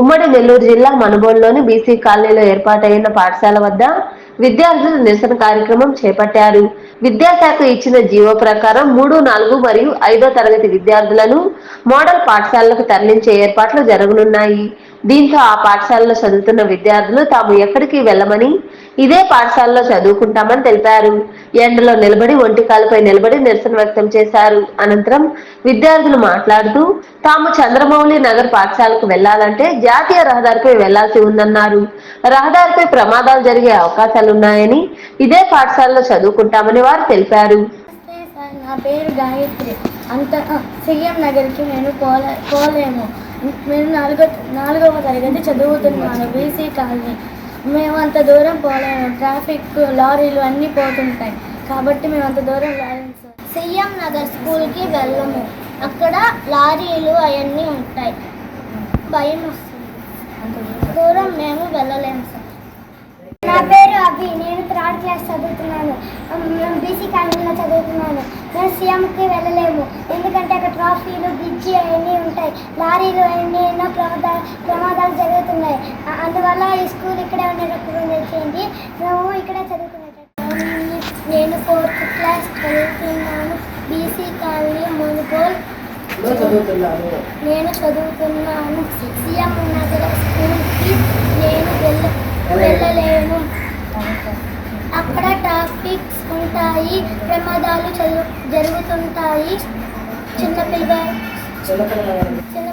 ఉమ్మడి నెల్లూరు జిల్లా మనుబోలులోని బీసీ కాలనీలో ఏర్పాటైన పాఠశాల వద్ద విద్యార్థులు నిరసన కార్యక్రమం చేపట్టారు. విద్యాశాఖ ఇచ్చిన జీవో ప్రకారం మూడు నాలుగు మరియు ఐదో తరగతి విద్యార్థులను మోడల్ పాఠశాలలకు తరలించే ఏర్పాట్లు జరగనున్నాయి. దీంతో ఆ పాఠశాలలో చదువుతున్న విద్యార్థులు తాము ఎక్కడికి వెళ్ళమని ఇదే పాఠశాలలో చదువుకుంటామని తెలిపారు. ఎండలో నిలబడి ఒంటి కాలుపై నిలబడి నిరసన వ్యక్తం చేశారు. అనంతరం విద్యార్థులు మాట్లాడుతూ తాము చంద్రమౌళి నగర్ పాఠశాలకు వెళ్ళాలంటే జాతీయ రహదారిపై వెళ్ళాల్సి ఉందన్నారు. రహదారిపై ప్రమాదాలు జరిగే అవకాశాలున్నాయని ఇదే పాఠశాలలో చదువుకుంటామని వారు తెలిపారు. నా పేరు గాయత్రి. అంత సీఎం నగర్కి నేను పోలే పోలేము నేను నాలుగో నాలుగవ తరగతి చదువుతున్నాను బీసీ కాలనీ. మేము అంత దూరం పోలేము. ట్రాఫిక్ లారీలు అన్నీ పోతుంటాయి. కాబట్టి మేము అంత దూరం రాలేము సార్. సీఎం నగర్ స్కూల్కి వెళ్ళము. అక్కడ లారీలు అవన్నీ ఉంటాయి. భయం వస్తుంది అంత దూరం మేము వెళ్ళలేము సార్ నా అభి నేను థర్డ్ క్లాస్ చదువుతున్నాను. బీసీ కాలనీలో చదువుతున్నాను. మేము సీఎంకి వెళ్ళలేము. ఎందుకంటే అక్కడ ట్రాఫీలు బ్రిడ్జి అవన్నీ ఉంటాయి. లారీలు అవన్నీ ఎన్నో ప్రమాదాలు ప్రమాదాలు జరుగుతున్నాయి. అందువల్ల ఈ స్కూల్ ఇక్కడే ఉండేటప్పుడు చేయండి మేము ఇక్కడే చదువుకునేటట్టు. నేను ఫోర్త్ క్లాస్ చదువుతున్నాను. BC colony Munugol. నేను చదువుతున్నాను. సీఎం నగర స్కూల్కి నేను వెళ్ళ వెళ్ళలేను. ఉంటాయి ప్రమాదాలు జరుగు జరుగుతుంటాయి. చిన్నపిల్ల చిన్న